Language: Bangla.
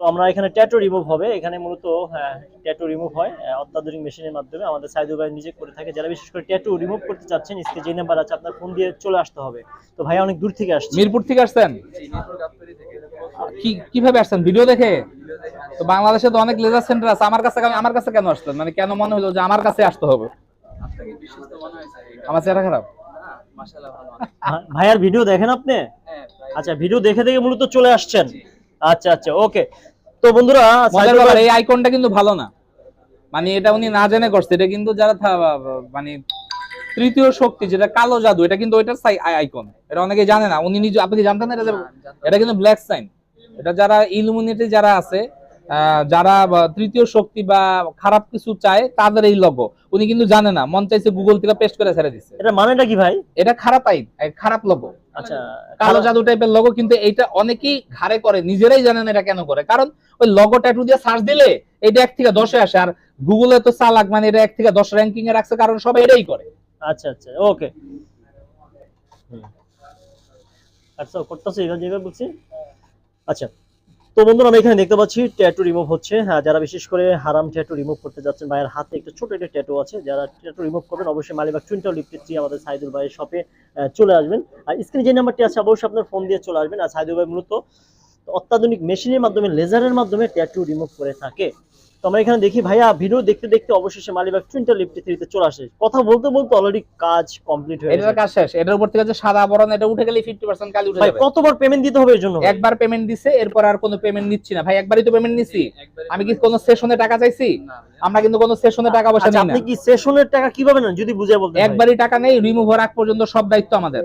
তো আমরা এখানে ট্যাটু রিমুভ হবে। এখানে মূলত ট্যাটু রিমুভ হয় অত্যাধুনিক মেশিনের মাধ্যমে। আমাদের সাইদুল ভাই নিজে করে থাকে। যারা বিশেষ করে ট্যাটু রিমুভ করতে চাচ্ছেন স্ক্রিনে যে নাম্বার আছে আপনার ফোন দিয়ে চলে আসতে হবে। তো ভাই অনেক দূর থেকে আসছে। মিরপুর থেকে আসছেন? কি কীভাবে আসছেন? ভিডিও দেখে? তো বাংলাদেশে তো অনেক লেজার সেন্টার আছে। আমার কাছে আমার কাছে কেন আসলেন? মানে কেন মনে হলো যে আমার কাছে আসতে হবে? আমার চেহারা খারাপ? ভাইয়ার ভিডিও দেখেন আপনি? আচ্ছা ভিডিও দেখে দেখে মূলত চলে আসছেন। আচ্ছা আচ্ছা ওকে। তো বন্ধুরা এই আইকনটা কিন্তু ভালো না। মানে এটা উনি না জেনে করছে এটা কিন্তু যারা মানে তৃতীয় শক্তি যেটা কালো জাদু এটা কিন্তু ওইটার আইকন এটা অনেকে জানে না উনি নিজে আপনি কি জানতেন না এটা এটা কিন্তু ব্ল্যাক সাইন এটা যারা ইলুমিনেটি যারা আছে যারা তৃতীয় শক্তি বা খারাপ কিছু চায় তাদের এই লগো উনি কিন্তু জানে না মন চাইছে গুগল থেকে পেস্ট করে ছেড়ে দিচ্ছে এটা মানেটা কি ভাই? এটা খারাপ আইন খারাপ লগো আচ্ছা কালো জাদু টাইপের লগো কিন্তু এইটা অনেকেই ঘাড়ে করে নিজেরাই জানেন এটা কেন করে। কারণ ওই লগো ট্যাটু দিয়ে সার্চ দিলে এটা এক থেকে দশে আসে আর গুগলে তো চালাক মানে এটা এক থেকে দশ র্যাঙ্কিং এ রাখছে কারণ সবাই এটাই করে। আচ্ছা আচ্ছা ওকে। আচ্ছা করতেছি বলছি। আচ্ছা। তো বন্ধুরা, আমি এখানে দেখতে পাচ্ছি ট্যাটু রিমুভ হচ্ছে। হ্যাঁ যারা বিশেষ করে হারাম ট্যাটু রিমুভ করতে যাচ্ছেন ভাইয়ের হাতে একটা ছোট একটা ট্যাটু আছে, যারা ট্যাটু রিমুভ করবেন, অবশ্যই মালিবাগ টুইন্টাল লিফটের আমাদের সাইদুল ভাইয়ের শপে চলে আসবেন। আর স্ক্রিনে যে নাম্বারটি আছে, অবশ্যই আপনার ফোন দিয়ে চলে আসবেন। আর সাইদুল ভাই মূলত অত্যাধুনিক মেশিনের মাধ্যমে লেজারের মাধ্যমে ট্যাটু রিমুভ করে থাকে। তো আমরা এখানে দেখি ভাইয়া ভিডিও দেখতে দেখতে অবশেষে মালিবাগ টুইন্টাল লিফটে থ্রিতে চলে আসে। কথা বলতে বলতে অলরেডি কাজ কমপ্লিট হয়ে গেছে। কাজ শেষ। এটার উপর থেকে যে সাদা বরণ এটা উঠে গেলে ফিফটি পার্সেন্ট কালি উঠে ভাই যাবে। কতবার পেমেন্ট দিতে হবে এর জন্য? একবার পেমেন্ট দিছে এরপর আর কোনো পেমেন্ট নিচ্ছি না। ভাই একবারই তো পেমেন্ট নিচ্ছি আমি কি কোনো সেশনে টাকা চাইছি? আমরা কিন্তু কোনো সেশনে টাকা পয়সা আচ্ছা নিই না। আপনি কি সেশনের টাকা কীভাবে নেন যদি বুঝে বলতেন একবারই টাকা নেই রিমুভ হওয়ার আগ পর্যন্ত সব দায়িত্ব আমাদের।